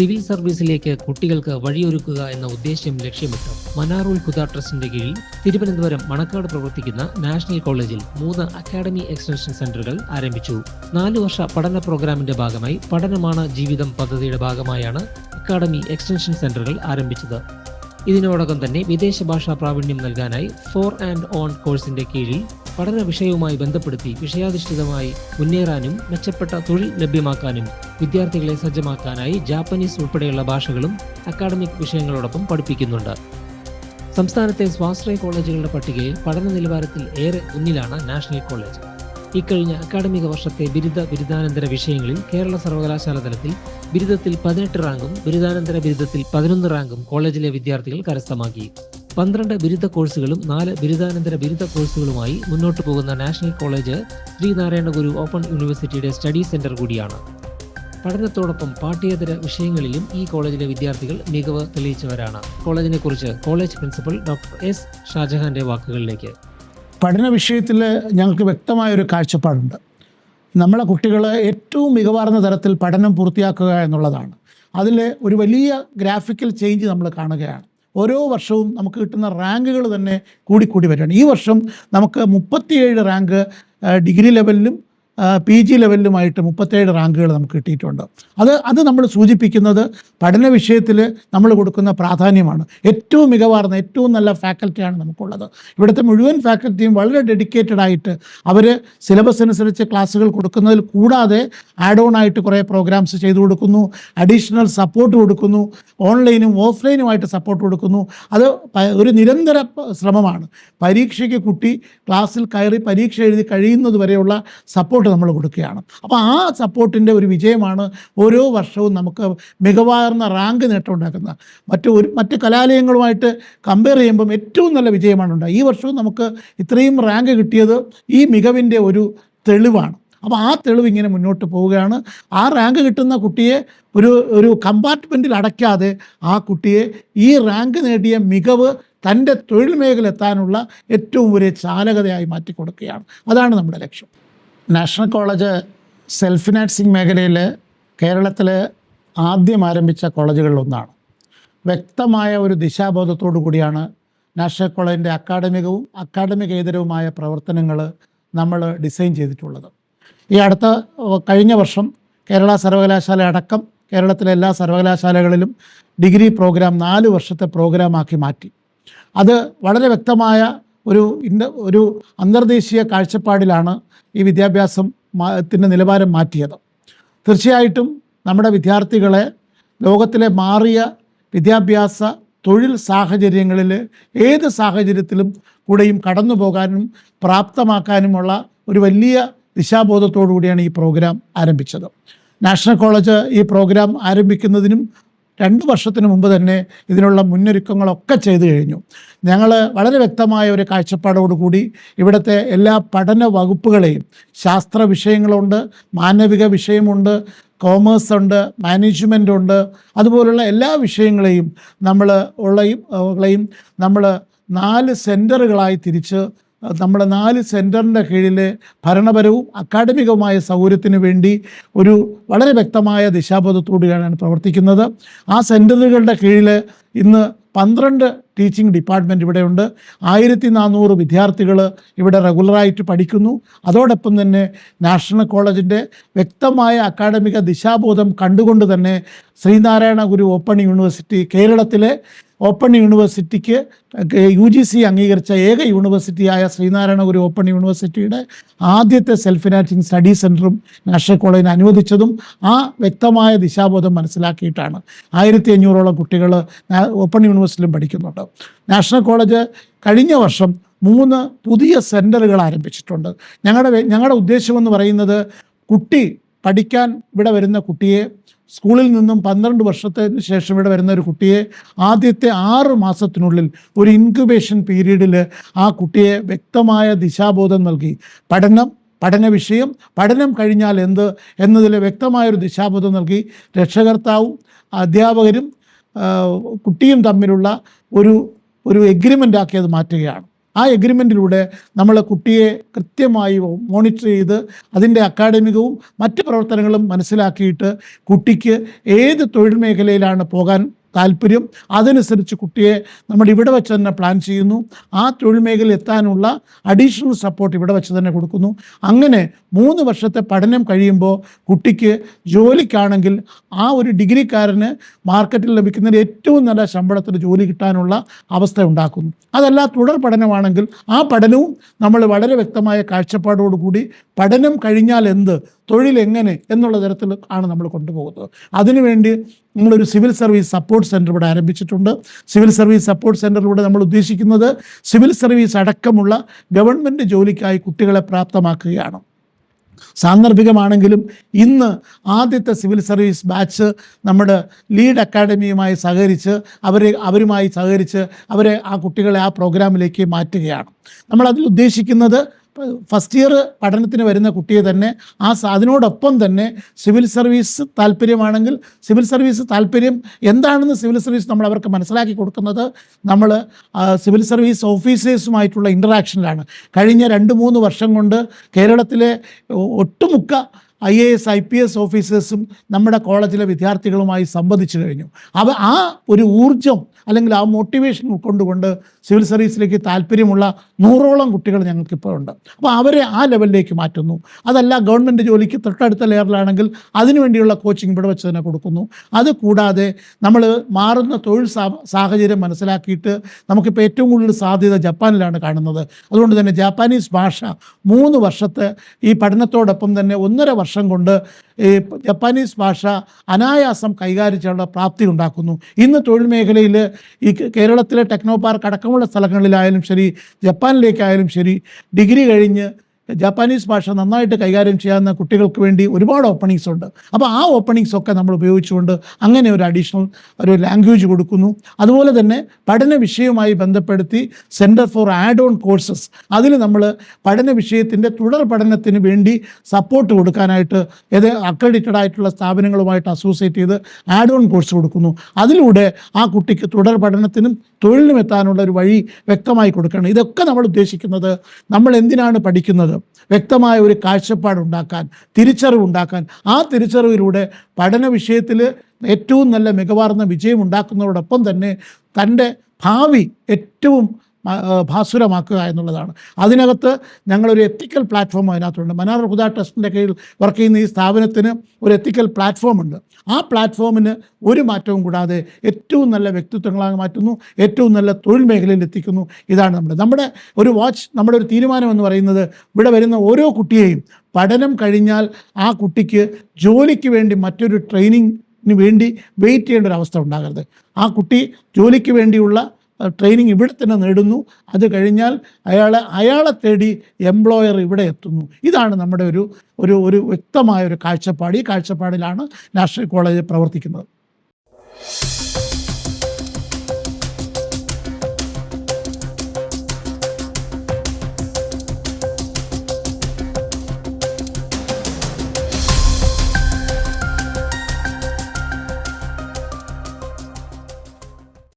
Civil സർവീസിലേക്ക് കുട്ടികൾക്ക് വഴിയൊരുക്കുക എന്ന ഉദ്ദേശ്യം ലക്ഷ്യമിട്ട് മനാറുൽ ഹുദ ട്രസ്റ്റിന്റെ കീഴിൽ തിരുവനന്തപുരം മണക്കാട് പ്രവർത്തിക്കുന്ന നാഷണൽ കോളേജിൽ മൂന്ന് അക്കാഡമി എക്സ്റ്റൻഷൻ സെന്ററുകൾ ആരംഭിച്ചു. നാലു വർഷ പഠന പ്രോഗ്രാമിന്റെ ഭാഗമായി പഠനമാണ് ജീവിതം പദ്ധതിയുടെ ഭാഗമായാണ് അക്കാഡമി എക്സ്റ്റൻഷൻ സെന്ററുകൾ ആരംഭിച്ചത്. ഇതിനോടകം തന്നെ വിദേശ ഭാഷാ പ്രാവീണ്യം നൽകാനായി ഫോർ ആൻഡ് ഓൺ കോഴ്സിന്റെ കീഴിൽ പഠന വിഷയവുമായി ബന്ധപ്പെടുത്തി വിഷയാധിഷ്ഠിതമായി മുന്നേറാനും മെച്ചപ്പെട്ട തൊഴിൽ ലഭ്യമാക്കാനും വിദ്യാർത്ഥികളെ സജ്ജമാക്കാനായി ജാപ്പനീസ് ഉൾപ്പെടെയുള്ള ഭാഷകളും അക്കാഡമിക് വിഷയങ്ങളോടൊപ്പം പഠിപ്പിക്കുന്നുണ്ട്. സംസ്ഥാനത്തെ സ്വാശ്രയ കോളേജുകളുടെ പട്ടികയിൽ പഠന നിലവാരത്തിൽ ഏറെ മുന്നിലാണ് നാഷണൽ കോളേജ്. ഇക്കഴിഞ്ഞ അക്കാഡമിക വർഷത്തെ ബിരുദ ബിരുദാനന്തര വിഷയങ്ങളിൽ കേരള സർവകലാശാല തലത്തിൽ ബിരുദത്തിൽ പതിനെട്ട് റാങ്കും ബിരുദാനന്തര ബിരുദത്തിൽ പതിനൊന്ന് റാങ്കും കോളേജിലെ വിദ്യാർത്ഥികൾ കരസ്ഥമാക്കി. പന്ത്രണ്ട് ബിരുദ കോഴ്സുകളും നാല് ബിരുദാനന്തര ബിരുദ കോഴ്സുകളുമായി മുന്നോട്ട് പോകുന്ന national college Sreenarayana Guru open യൂണിവേഴ്സിറ്റിയുടെ സ്റ്റഡി സെന്റർ കൂടിയാണ്. പഠനത്തോടൊപ്പം പാഠ്യേതര വിഷയങ്ങളിലും ഈ കോളേജിലെ വിദ്യാർത്ഥികൾ മികവ് തെളിയിച്ചവരാണ്. കോളേജിനെ കുറിച്ച് കോളേജ് പ്രിൻസിപ്പൽ ഡോക്ടർ എസ് ഷാജഹാന്റെ വാക്കുകളിലേക്ക്. പഠന വിഷയത്തിൽ ഞങ്ങൾക്ക് വ്യക്തമായൊരു കാഴ്ചപ്പാടുണ്ട്. നമ്മളെ കുട്ടികൾ ഏറ്റവും മികവാർന്ന തരത്തിൽ പഠനം പൂർത്തിയാക്കുക എന്നുള്ളതാണ്. അതിൽ ഒരു വലിയ ഗ്രാഫിക്കൽ ചേഞ്ച് നമ്മൾ കാണുകയാണ്. ഓരോ വർഷവും നമുക്ക് കിട്ടുന്ന റാങ്കുകൾ തന്നെ കൂടിക്കൂടി വരികയാണ്. ഈ വർഷം നമുക്ക് മുപ്പത്തിയേഴ് റാങ്ക് ഡിഗ്രി ലെവലിലും പി ജി ലെവലിലുമായിട്ട് മുപ്പത്തേഴ് റാങ്കുകൾ നമുക്ക് കിട്ടിയിട്ടുണ്ട്. അത് അത് നമ്മൾ സൂചിപ്പിക്കുന്നത് പഠന വിഷയത്തിൽ നമ്മൾ കൊടുക്കുന്ന പ്രാധാന്യമാണ്. ഏറ്റവും മികവാർന്ന ഏറ്റവും നല്ല ഫാക്കൽറ്റിയാണ് നമുക്കുള്ളത്. ഇവിടുത്തെ മുഴുവൻ ഫാക്കൽറ്റിയും വളരെ ഡെഡിക്കേറ്റഡ് ആയിട്ട് അവർ സിലബസ് അനുസരിച്ച് ക്ലാസ്സുകൾ കൊടുക്കുന്നതിൽ കൂടാതെ ആഡ് ഓൺ ആയിട്ട് കുറേ പ്രോഗ്രാംസ് ചെയ്തു കൊടുക്കുന്നു അഡീഷണൽ സപ്പോർട്ട് കൊടുക്കുന്നു. ഓൺലൈനും ഓഫ്ലൈനുമായിട്ട് സപ്പോർട്ട് കൊടുക്കുന്നു. അത് ഒരു നിരന്തര ശ്രമമാണ്. പരീക്ഷയ്ക്ക് കുട്ടി ക്ലാസ്സിൽ കയറി പരീക്ഷ എഴുതി കഴിയുന്നത് വരെയുള്ള സപ്പോർട്ട് നമ്മൾ കൊടുക്കുകയാണ്. അപ്പോൾ ആ സപ്പോർട്ടിന്റെ ഒരു വിജയമാണ് ഓരോ വർഷവും നമുക്ക് മികവാർന്ന റാങ്ക് നേട്ടമുണ്ടാക്കുന്നത് മറ്റു ഒരു മറ്റ് കലാലയങ്ങളുമായിട്ട് കമ്പയർ ചെയ്യുമ്പം ഏറ്റവും നല്ല വിജയമാണ് ഉണ്ടാകുക ഈ വർഷവും നമുക്ക് ഇത്രയും റാങ്ക് കിട്ടിയത് ഈ മികവിന്റെ ഒരു തെളിവാണ്. അപ്പോൾ ആ തെളിവ് ഇങ്ങനെ മുന്നോട്ട് പോവുകയാണ്. ആ റാങ്ക് കിട്ടുന്ന കുട്ടിയെ ഒരു ഒരു കമ്പാർട്ട്മെന്റിൽ അടയ്ക്കാതെ ആ കുട്ടിയെ ഈ റാങ്ക് നേടിയ മികവ് തന്റെ തൊഴിൽ മേഖല എത്താനുള്ള ഏറ്റവും വലിയ ചാലകതയായി മാറ്റി കൊടുക്കുകയാണ്. അതാണ് നമ്മുടെ ലക്ഷ്യം. നാഷണൽ കോളേജ് സെൽഫ് ഫിനാൻസിങ് മേഖലയിൽ കേരളത്തിൽ ആദ്യം ആരംഭിച്ച കോളേജുകളിലൊന്നാണ് വ്യക്തമായ ഒരു ദിശാബോധത്തോടു കൂടിയാണ് നാഷണൽ കോളേജിന്റെ അക്കാഡമികവും അക്കാഡമികേതരവുമായ പ്രവർത്തനങ്ങൾ നമ്മൾ ഡിസൈൻ ചെയ്തിട്ടുള്ളത്. ഈ അടുത്ത കഴിഞ്ഞ വർഷം കേരള സർവകലാശാല അടക്കം കേരളത്തിലെ എല്ലാ സർവകലാശാലകളിലും ഡിഗ്രി പ്രോഗ്രാം നാല് വർഷത്തെ പ്രോഗ്രാമാക്കി മാറ്റി. അത് വളരെ വ്യക്തമായ ഒരു ഒരു അന്തർദേശീയ കാഴ്ചപ്പാടിലാണ് ഈ വിദ്യാഭ്യാസം ത്തിന്റെ നിലവാരം മാറ്റിയത്. തീർച്ചയായിട്ടും നമ്മുടെ വിദ്യാർത്ഥികളെ ലോകത്തിലെ മാറിയ വിദ്യാഭ്യാസ തൊഴിൽ സാഹചര്യങ്ങളിൽ ഏത് സാഹചര്യത്തിലും കൂടെയും കടന്നു പോകാനും പ്രാപ്തമാക്കാനുമുള്ള ഒരു വലിയ ദിശാബോധത്തോടു കൂടിയാണ് ഈ പ്രോഗ്രാം ആരംഭിച്ചത്. നാഷണൽ കോളേജ് ഈ പ്രോഗ്രാം ആരംഭിക്കുന്നതിനും രണ്ട് വർഷത്തിന് മുമ്പ് തന്നെ ഇതിനുള്ള മുന്നൊരുക്കങ്ങളൊക്കെ ചെയ്തു കഴിഞ്ഞു. ഞങ്ങൾ വളരെ വ്യക്തമായ ഒരു കാഴ്ചപ്പാടോടുകൂടി ഇവിടുത്തെ എല്ലാ പഠന വകുപ്പുകളെയും ശാസ്ത്ര വിഷയങ്ങളുണ്ട് മാനവിക വിഷയമുണ്ട് കോമേഴ്സ് ഉണ്ട് മാനേജ്മെന്റ് ഉണ്ട് അതുപോലുള്ള എല്ലാ വിഷയങ്ങളെയും നമ്മൾ ഉള്ളയും നമ്മൾ നാല് സെന്ററുകളായി തിരിച്ച് നമ്മുടെ നാല് സെന്ററിന്റെ കീഴിൽ ഭരണപരവും അക്കാഡമികവുമായ സൗകര്യത്തിന് വേണ്ടി ഒരു വളരെ വ്യക്തമായ ദിശാബോധത്തോടുകയാണ് പ്രവർത്തിക്കുന്നത്. ആ സെന്ററുകളുടെ കീഴിൽ ഇന്ന് പന്ത്രണ്ട് ടീച്ചിങ് ഡിപ്പാർട്ട്മെന്റ് ഇവിടെയുണ്ട്. ആയിരത്തി നാനൂറ് വിദ്യാർത്ഥികൾ ഇവിടെ റെഗുലറായിട്ട് പഠിക്കുന്നു. അതോടൊപ്പം തന്നെ നാഷണൽ കോളേജിന്റെ വ്യക്തമായ അക്കാഡമിക ദിശാബോധം കണ്ടുകൊണ്ട് തന്നെ ശ്രീനാരായണ ഗുരു ഓപ്പൺ യൂണിവേഴ്സിറ്റി കേരളത്തിലെ ഓപ്പൺ യൂണിവേഴ്സിറ്റിക്ക് യു ജി സി അംഗീകരിച്ച ഏക യൂണിവേഴ്സിറ്റിയായ ശ്രീനാരായണഗുരു ഓപ്പൺ യൂണിവേഴ്സിറ്റിയുടെ ആദ്യത്തെ സെൽഫ് ഫിനാൻസിങ് സ്റ്റഡി സെന്ററും നാഷണൽ കോളേജിന് അനുവദിച്ചതും ആ വ്യക്തമായ ദിശാബോധം മനസ്സിലാക്കിയിട്ടാണ്. ആയിരത്തി അഞ്ഞൂറോളം കുട്ടികൾ ഓപ്പൺ യൂണിവേഴ്സിറ്റിയിലും പഠിക്കുന്നുണ്ട്. നാഷണൽ കോളേജ് കഴിഞ്ഞ വർഷം മൂന്ന് പുതിയ സെന്ററുകൾ ആരംഭിച്ചിട്ടുണ്ട്. ഞങ്ങളുടെ ഞങ്ങളുടെ ഉദ്ദേശമെന്ന് പറയുന്നത് കുട്ടി പഠിക്കാൻ ഇവിടെ വരുന്ന കുട്ടിയെ സ്കൂളിൽ നിന്നും പന്ത്രണ്ട് വർഷത്തിന് ശേഷം ഇവിടെ വരുന്ന ഒരു കുട്ടിയെ ആദ്യത്തെ ആറ് മാസത്തിനുള്ളിൽ ഒരു ഇൻക്യുബേഷൻ പീരീഡിൽ ആ കുട്ടിയെ വ്യക്തമായ ദിശാബോധം നൽകി. പഠനം പഠന വിഷയം പഠനം കഴിഞ്ഞാൽ എന്ത് എന്നതിൽ വ്യക്തമായൊരു ദിശാബോധം നൽകി. രക്ഷകർത്താവും അധ്യാപകരും കുട്ടിയും തമ്മിലുള്ള ഒരു ഒരു എഗ്രിമെന്റ് ആക്കി അത് മാറ്റുകയാണ്. ആ എഗ്രിമെന്റിലൂടെ നമ്മൾ കുട്ടിയെ കൃത്യമായി മോണിറ്റർ ചെയ്ത് അതിന്റെ അക്കാഡമികവും മറ്റ് പ്രവർത്തനങ്ങളും മനസ്സിലാക്കിയിട്ട് കുട്ടിക്ക് ഏത് തൊഴിൽ മേഖലയിലാണ് പോകാൻ താല്പര്യം. അതനുസരിച്ച് കുട്ടിയെ നമ്മൾ ഇവിടെ വെച്ച് തന്നെ പ്ലാൻ ചെയ്യുന്നു. ആ തൊഴിൽ മേഖലയിൽ എത്താനുള്ള അഡീഷണൽ സപ്പോർട്ട് ഇവിടെ വെച്ച് തന്നെ കൊടുക്കുന്നു. അങ്ങനെ മൂന്ന് വർഷത്തെ പഠനം കഴിയുമ്പോൾ കുട്ടിക്ക് ജോലിക്കാണെങ്കിൽ ആ ഒരു ഡിഗ്രിക്കാരന് മാർക്കറ്റിൽ ലഭിക്കുന്ന ഏറ്റവും നല്ല ശമ്പളത്തിൽ ജോലി കിട്ടാനുള്ള അവസ്ഥ ഉണ്ടാക്കുന്നു. അതല്ല തുടർ പഠനമാണെങ്കിൽ ആ പഠനവും നമ്മൾ വളരെ വ്യക്തമായ കാഴ്ചപ്പാടോടുകൂടി പഠനം കഴിഞ്ഞാൽ എന്ത്? തൊഴിൽ എങ്ങനെ? എന്നുള്ള തരത്തിൽ ആണ് നമ്മൾ കൊണ്ടുപോകുന്നത്. അതിനുവേണ്ടി നമ്മളൊരു സിവിൽ സർവീസ് സപ്പോർട്ട് സെന്റർ ഇവിടെ ആരംഭിച്ചിട്ടുണ്ട്. സിവിൽ സർവീസ് സപ്പോർട്ട് സെന്ററിലൂടെ നമ്മൾ ഉദ്ദേശിക്കുന്നത് സിവിൽ സർവീസ് അടക്കമുള്ള ഗവൺമെന്റ് ജോലിക്കായി കുട്ടികളെ പ്രാപ്തമാക്കുകയാണ്. സാന്ദർഭികമാണെങ്കിലും ഇന്ന് ആദ്യത്തെ സിവിൽ സർവീസ് ബാച്ച് നമ്മുടെ ലീഡ് അക്കാഡമിയുമായി സഹകരിച്ച് അവരെ അവരുമായി സഹകരിച്ച് അവരെ ആ കുട്ടികളെ ആ പ്രോഗ്രാമിലേക്ക് മാറ്റുകയാണ്. നമ്മളതിൽ ഉദ്ദേശിക്കുന്നത് ഫസ്റ്റ് ഇയർ പഠനത്തിന് വരുന്ന കുട്ടിയെ തന്നെ ആ അതിനോടൊപ്പം തന്നെ സിവിൽ സർവീസ് താല്പര്യമാണെങ്കിൽ സിവിൽ സർവീസ് താല്പര്യം എന്താണെന്ന് സിവിൽ സർവീസ് നമ്മൾ അവർക്ക് മനസ്സിലാക്കി കൊടുക്കുന്നത്. നമ്മൾ സിവിൽ സർവീസ് ഓഫീസേഴ്സുമായിട്ടുള്ള ഇൻട്രാക്ഷനിലാണ് കഴിഞ്ഞ രണ്ട് മൂന്ന് വർഷം കൊണ്ട് കേരളത്തിലെ ഒട്ടുമുക്ക I A S I P S ഓഫീസേഴ്സും നമ്മുടെ കോളേജിലെ വിദ്യാർത്ഥികളുമായി സംവദിച്ചു കഴിഞ്ഞു. അവ ആ ഒരു ഊർജം അല്ലെങ്കിൽ ആ മോട്ടിവേഷൻ ഉൾക്കൊണ്ടുകൊണ്ട് സിവിൽ സർവീസിലേക്ക് താല്പര്യമുള്ള നൂറോളം കുട്ടികൾ ഞങ്ങൾക്കിപ്പോൾ ഉണ്ട്. അപ്പോൾ അവരെ ആ ലെവലിലേക്ക് മാറ്റുന്നു. അതല്ല ഗവൺമെന്റ് ജോലിക്ക് തൊട്ടടുത്ത ലെയറിലാണെങ്കിൽ അതിനുവേണ്ടിയുള്ള കോച്ചിങ് ഇവിടെ വെച്ച് തന്നെ കൊടുക്കുന്നു. അത് കൂടാതെ നമ്മൾ മാറുന്ന തൊഴിൽ സാഹചര്യം മനസ്സിലാക്കിയിട്ട് നമുക്കിപ്പോൾ ഏറ്റവും കൂടുതൽ സാധ്യത ജപ്പാനിലാണ് കാണുന്നത്. അതുകൊണ്ട് തന്നെ ജാപ്പാനീസ് ഭാഷ മൂന്ന് വർഷത്തെ ഈ പഠനത്തോടൊപ്പം തന്നെ ഒന്നര വർഷം കൊണ്ട് ഈ ജപ്പാനീസ് ഭാഷ അനായാസം കൈകാര്യം പ്രാപ്തി ഉണ്ടാക്കുന്നു ഇന്ന് തൊഴിൽ മേഖലയിൽ ഈ കേരളത്തിലെ ടെക്നോ പാർക്ക് അടക്കമുള്ള സ്ഥലങ്ങളിലായാലും ശരി ജപ്പാനിലേക്കായാലും ശരി ഡിഗ്രി കഴിഞ്ഞ് ജാപ്പാനീസ് ഭാഷ നന്നായിട്ട് കൈകാര്യം ചെയ്യാവുന്ന കുട്ടികൾക്ക് വേണ്ടി ഒരുപാട് ഓപ്പണിങ്സ് ഉണ്ട്. അപ്പോൾ ആ ഓപ്പണിങ്സ് ഒക്കെ നമ്മൾ ഉപയോഗിച്ചുകൊണ്ട് അങ്ങനെ ഒരു അഡീഷണൽ ഒരു ലാംഗ്വേജ് കൊടുക്കുന്നു. അതുപോലെ തന്നെ പഠന വിഷയവുമായി ബന്ധപ്പെടുത്തി centre for add on courses അതിൽ നമ്മൾ പഠന വിഷയത്തിന്റെ തുടർ പഠനത്തിന് വേണ്ടി സപ്പോർട്ട് കൊടുക്കാനായിട്ട് ഏത് അക്രഡിറ്റഡ് ആയിട്ടുള്ള സ്ഥാപനങ്ങളുമായിട്ട് അസോസിയേറ്റ് ചെയ്ത് ആഡ് ഓൺ കോഴ്സ് കൊടുക്കുന്നു. അതിലൂടെ ആ കുട്ടിക്ക് തുടർ പഠനത്തിനും തൊഴിലിനും എത്താനുള്ള ഒരു വഴി വ്യക്തമായി കൊടുക്കണം ഇതൊക്കെ നമ്മൾ ഉദ്ദേശിക്കുന്നത് നമ്മൾ എന്തിനാണ് പഠിക്കുന്നത്? വ്യക്തമായ ഒരു കാഴ്ചപ്പാടുണ്ടാക്കാൻ തിരിച്ചറിവുണ്ടാക്കാൻ. ആ തിരിച്ചറിവിലൂടെ പഠന വിഷയത്തിൽ ഏറ്റവും നല്ല മികവാർന്ന വിജയം ഉണ്ടാക്കുന്നതോടൊപ്പം തന്നെ തന്റെ ഭാവി ഏറ്റവും ഭാസുരമാക്കുക എന്നുള്ളതാണ്. അതിനകത്ത് ഞങ്ങളൊരു എത്തിക്കൽ പ്ലാറ്റ്ഫോം അതിനകത്തുണ്ട്. മനാർ ഹുദ ട്രസ്റ്റിന്റെ കീഴിൽ വർക്ക് ചെയ്യുന്ന ഈ സ്ഥാപനത്തിന് ഒരു എത്തിക്കൽ പ്ലാറ്റ്ഫോം ഉണ്ട്. ആ പ്ലാറ്റ്ഫോമിന് ഒരു മാറ്റവും കൂടാതെ ഏറ്റവും നല്ല വ്യക്തിത്വങ്ങളായി മാറ്റുന്നു ഏറ്റവും നല്ല തൊഴിൽ മേഖലയിൽ എത്തിക്കുന്നു. ഇതാണ് നമ്മുടെ നമ്മുടെ ഒരു വാച്ച് നമ്മുടെ ഒരു തീരുമാനം എന്ന് പറയുന്നത് ഇവിടെ വരുന്ന ഓരോ കുട്ടിയെയും പഠനം കഴിഞ്ഞാൽ ആ കുട്ടിക്ക് ജോലിക്ക് വേണ്ടി മറ്റൊരു ട്രെയിനിങ്ങിന് വേണ്ടി വെയിറ്റ് ചെയ്യേണ്ട ഒരു അവസ്ഥ ഉണ്ടാകരുത്. ആ കുട്ടി ജോലിക്ക് വേണ്ടിയുള്ള ട്രെയിനിങ് ഇവിടെ തന്നെ നേടുന്നു. അത് കഴിഞ്ഞാൽ അയാളെ അയാളെ തേടി എംപ്ലോയർ ഇവിടെ എത്തുന്നു. ഇതാണ് നമ്മുടെ ഒരു ഒരു ഒരു വ്യക്തമായ ഒരു കാഴ്ചപ്പാട്. ഈ കാഴ്ചപ്പാടിലാണ് നാഷണൽ കോളേജ് പ്രവർത്തിക്കുന്നത്.